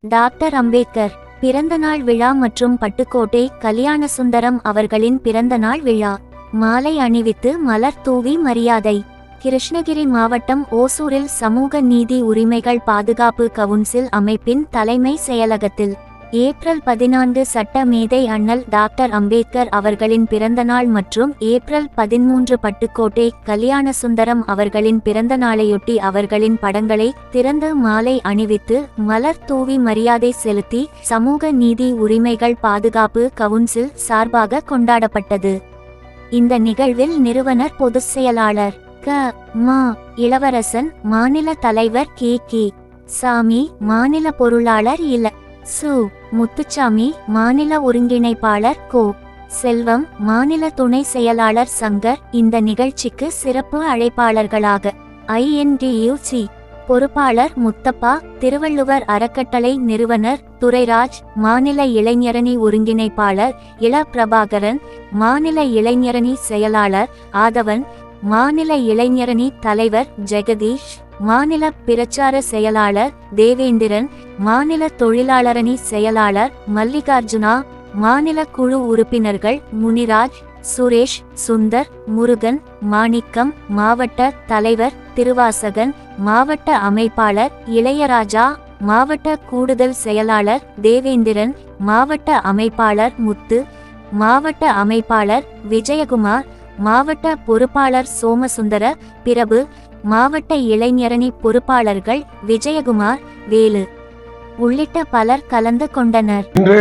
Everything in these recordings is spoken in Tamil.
டாக்டர் அம்பேத்கர் பிறந்தநாள் விழா மற்றும் பட்டுக்கோட்டை கல்யாண சுந்தரம் அவர்களின் பிறந்தநாள் விழா. மாலை அணிவித்து மலர் தூவி மரியாதை. கிருஷ்ணகிரி மாவட்டம் ஓசூரில் சமூக நீதி உரிமைகள் பாதுகாப்பு கவுன்சில் அமைப்பின் தலைமை செயலகத்தில். ஏப்ரல் பதினான்கு சட்ட மேதை அண்ணல் டாக்டர் அம்பேத்கர் அவர்களின் பிறந்தநாள் மற்றும் ஏப்ரல் பதிமூன்று பட்டுக்கோட்டை கல்யாண சுந்தரம் அவர்களின் பிறந்த நாளையொட்டி அவர்களின் படங்களை திறந்து மாலை அணிவித்து மலர் தூவி மரியாதை செலுத்தி சமூக நீதி உரிமைகள் பாதுகாப்பு கவுன்சில் சார்பாக கொண்டாடப்பட்டது. இந்த நிகழ்வில் நிறுவனர் பொதுச் செயலாளர் க. மா. இளவரசன் மாநில தலைவர் கே. கே. சாமி மாநில பொருளாளர் இல சு முத்துச்சாமி மாநில ஒருங்கிணைப்பாளர் கோ. செல்வம் மாநில துணை செயலாளர் சங்கர் இந்த நிகழ்ச்சிக்கு சிறப்பு அழைப்பாளர்களாக. ஐஎன்டியூசி பொறுப்பாளர் முத்தப்பா திருவள்ளுவர் அறக்கட்டளை நிறுவனர் துரைராஜ் மாநில இளைஞரணி ஒருங்கிணைப்பாளர் இள பிரபாகரன் மாநில இளைஞரணி செயலாளர் ஆதவன் மாநில இளைஞரணி தலைவர் ஜெகதீஷ். மாநில பிரச்சார செயலாளர் தேவேந்திரன் மாநில தொழிலாளரணி செயலாளர் மல்லிகார்ஜுனா மாநில குழு உறுப்பினர்கள் முனிராஜ் சுரேஷ் சுந்தர் முருகன் மாணிக்கம் மாவட்ட தலைவர் திருவாசகன் மாவட்ட அமைப்பாளர் இளையராஜா மாவட்ட கூடுதல் செயலாளர் தேவேந்திரன் மாவட்ட அமைப்பாளர் முத்து மாவட்ட அமைப்பாளர் விஜயகுமார் மாவட்ட பொறுப்பாளர் சோமசுந்தர பிரபு மாவட்ட இளைஞரணி பொறுப்பாளர்கள் விஜயகுமார் வேலு உள்ளிட்ட பலர் கலந்து கொண்டனர். இன்று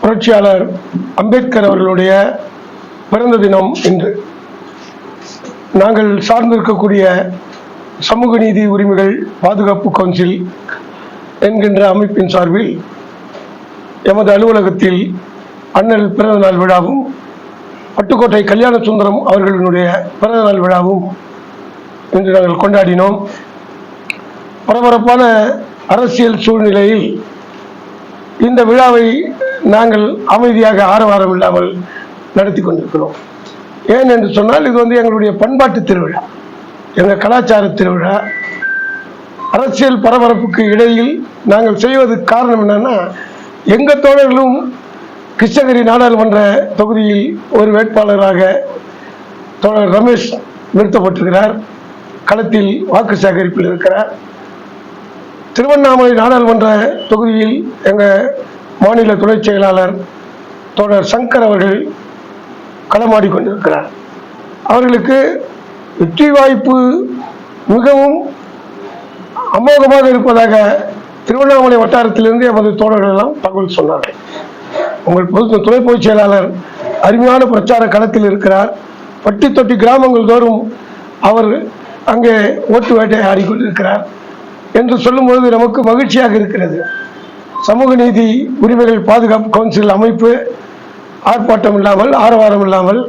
புரட்சியாளர் அம்பேத்கர் அவர்களுடைய பிறந்த தினம் இன்று. நாங்கள் சார்ந்திருக்கக்கூடிய சமூக நீதி உரிமைகள் பாதுகாப்பு கவுன்சில் என்கின்ற அமைப்பின் சார்பில் எமது அலுவலகத்தில் அண்ணல் பிறந்தநாள் விழாவும் பட்டுக்கோட்டை கல்யாண சுந்தரம் அவர்களினுடைய பிறந்தநாள் விழாவும் இன்று நாங்கள் கொண்டாடினோம். பரபரப்பான அரசியல் சூழ்நிலையில் இந்த விழாவை நாங்கள் அமைதியாக ஆரவாரம் இல்லாமல் நடத்தி கொண்டிருக்கிறோம். ஏன் என்று சொன்னால் இது வந்து எங்களுடைய பண்பாட்டு திருவிழா எங்கள் கலாச்சார திருவிழா. அரசியல் பரபரப்புக்கு இடையில் நாங்கள் செய்வதற்கு காரணம் என்னன்னா எங்கள் தோழர்களும் கிருஷ்ணகிரி நாடாளுமன்ற தொகுதியில் ஒரு வேட்பாளராக தோழர் ரமேஷ் நிறுத்தப்பட்டிருக்கிறார். களத்தில் வாக்கு சேகரிப்பில் இருக்கிறார். திருவண்ணாமலை நாடாளுமன்ற தொகுதியில் எங்கள் மாநில துணை செயலாளர் தோழர் சங்கர் அவர்கள் களமாடி கொண்டிருக்கிறார். அவர்களுக்கு வெற்றி வாய்ப்பு மிகவும் அமோகமாக இருப்பதாக திருவண்ணாமலை வட்டாரத்திலிருந்து எமது தோழர்கள் எல்லாம் தகவல் சொன்னார்கள். உங்கள் பொது துணை பொதுச் செயலாளர் அருமையான பிரச்சார களத்தில் இருக்கிறார். பட்டி தொட்டி கிராமங்கள் தோறும் அவர் அங்கே ஓட்டு வேட்டை ஆடிக்கொண்டிருக்கிறார் என்று சொல்லும்பொழுது நமக்கு மகிழ்ச்சியாக இருக்கிறது. சமூக நீதி உரிமைகள் பாதுகாப்பு கவுன்சில் அமைப்பு ஆர்ப்பாட்டம் இல்லாமல் ஆரவாரம் இல்லாமல்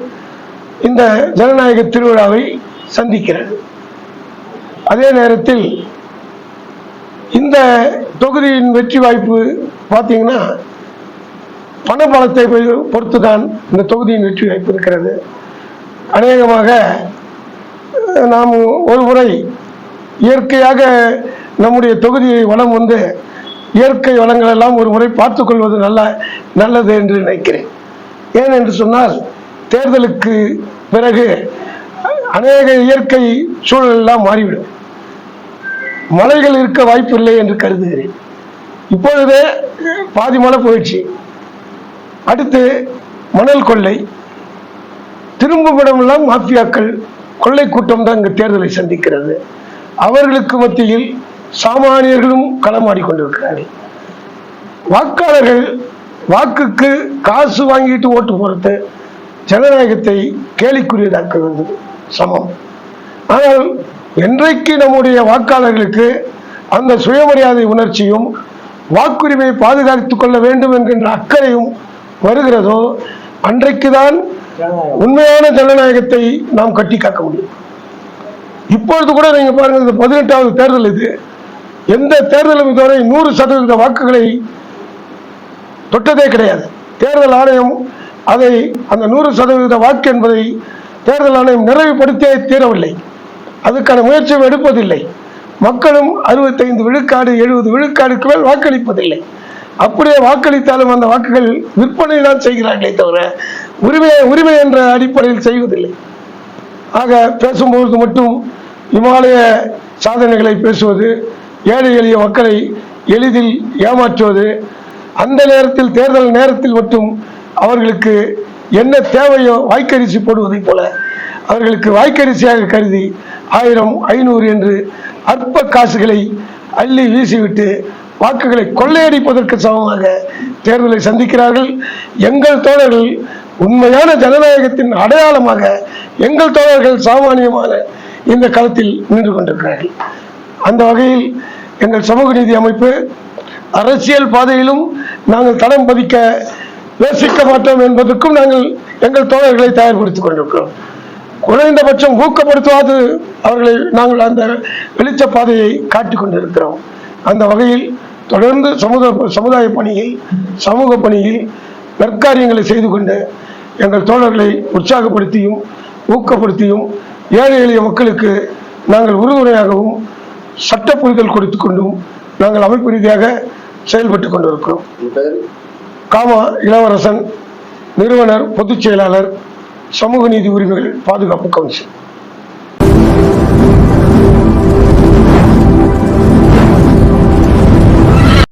இந்த ஜனநாயக திருவிழாவை சந்திக்கிறது. அதே நேரத்தில் இந்த தொகுதியின் வெற்றி வாய்ப்பு பார்த்தீங்கன்னா பணபலத்தை பொறுத்து தான் இந்த தொகுதியின் வெற்றி வாய்ப்பு இருக்கிறது. அநேகமாக நாம் ஒரு முறை இயற்கையாக நம்முடைய தொகுதியை வளம் வந்து இயற்கை வளங்கள் எல்லாம் ஒரு முறை பார்த்துக்கொள்வது நல்ல நல்லது என்று நினைக்கிறேன். ஏன் என்று சொன்னால் தேர்தலுக்கு பிறகு அநேக இயற்கை சூழல் எல்லாம் மாறிவிடும். மலைகள் இருக்க வாய்ப்பில்லை என்று கருதுகிறேன். இப்பொழுதே பாதி மழை போயிடுச்சு. அடுத்து மணல் கொள்ளை. திரும்பும் இடமெல்லாம் மாஃபியாக்கள் கொள்ளை கூட்டம் தான் இங்கு தேர்தலை சந்திக்கிறது. அவர்களுக்கு மத்தியில் சாமானியர்களும் களமாடி கொண்டிருக்கிறார்கள். வாக்காளர்கள் வாக்குக்கு காசு வாங்கிட்டு ஓட்டு போறது ஜனநாயகத்தை கேலிக்குரியதாக்குவது சமம். ஆனால் என்றைக்கு நம்முடைய வாக்காளர்களுக்கு அந்த சுயமரியாதை உணர்ச்சியும் வாக்குரிமை பாதுகாத்துக் கொள்ள வேண்டும் என்கின்ற அக்கறையும் வருகிறதோ அன்றைக்குதான் உண்மையான ஜனநாயகத்தை நாம் கட்டி காக்க முடியும். இப்பொழுது கூட நீங்க பாருங்க இந்த பதினெட்டாவது தேர்தல் இது. எந்த தேர்தலும் இதுவரை நூறு சதவீத வாக்குகளை தொட்டதே கிடையாது. தேர்தல் ஆணையம் அதை அந்த நூறு சதவீத வாக்கு என்பதை தேர்தல் ஆணையம் நிறைவுபடுத்தியே தீரவில்லை. அதுக்கான முயற்சியும் எடுப்பதில்லை. மக்களும் அறுபத்தைந்து விழுக்காடு எழுபது விழுக்காடுக்கு மேல் வாக்களிப்பதில்லை. அப்படியே வாக்களித்தாலும் அந்த வாக்குகள் விற்பனை தான் செய்கிறார்களே தவிர உரிமை உரிமை என்ற அடிப்படையில் செய்வதில்லை. ஆக பேசும்போது மட்டும் இமாலய சாதனைகளை பேசுவது ஏழை எளிய மக்களை எளிதில் ஏமாற்றுவது அந்த நேரத்தில் தேர்தல் நேரத்தில் மட்டும் அவர்களுக்கு என்ன தேவையோ வாய்க்கரிசி போடுவதைப் போல அவர்களுக்கு வாய்க்கரிசியாக கருதி ஆயிரம் ஐநூறு என்று அற்ப காசுகளை அள்ளி வீசிவிட்டு வாக்குகளை கொள்ளையடிப்பதற்கு சமமாக தேர்தலை சந்திக்கிறார்கள். எங்கள் தோழர்கள் உண்மையான ஜனநாயகத்தின் அடையாளமாக எங்கள் தோழர்கள் சாமானியமான இந்த களத்தில் நின்று கொண்டிருக்கிறார்கள். அந்த வகையில் எங்கள் சமூக நீதி அமைப்பு அரசியல் பாதையிலும் நாங்கள் தடம் பதிக்க யோசிக்க மாட்டோம் என்பதற்கும் நாங்கள் எங்கள் தோழர்களை தயார்படுத்திக் கொண்டிருக்கிறோம். குறைந்தபட்சம் ஊக்கப்படுத்துவது அவர்களை நாங்கள் அந்த வெளிச்ச பாதையை காட்டிக் கொண்டிருக்கிறோம். அந்த வகையில் தொடர்ந்து சமுதாய சமுதாய பணியில் சமூக பணியில் நற்காரியங்களை செய்து கொண்டு எங்கள் தோழர்களை உற்சாகப்படுத்தியும் ஊக்கப்படுத்தியும் ஏழை எளிய மக்களுக்கு நாங்கள் உறுதுணையாகவும் சட்ட புரிதல் கொடுத்து கொண்டும் நாங்கள் அமைப்பு ரீதியாக செயல்பட்டு கொண்டிருக்கிறோம். காமா இளவரசன் நிறுவனர் பொதுச் செயலாளர் சமூக நீதி உரிமைகள் பாதுகாப்பு கவுன்சில்.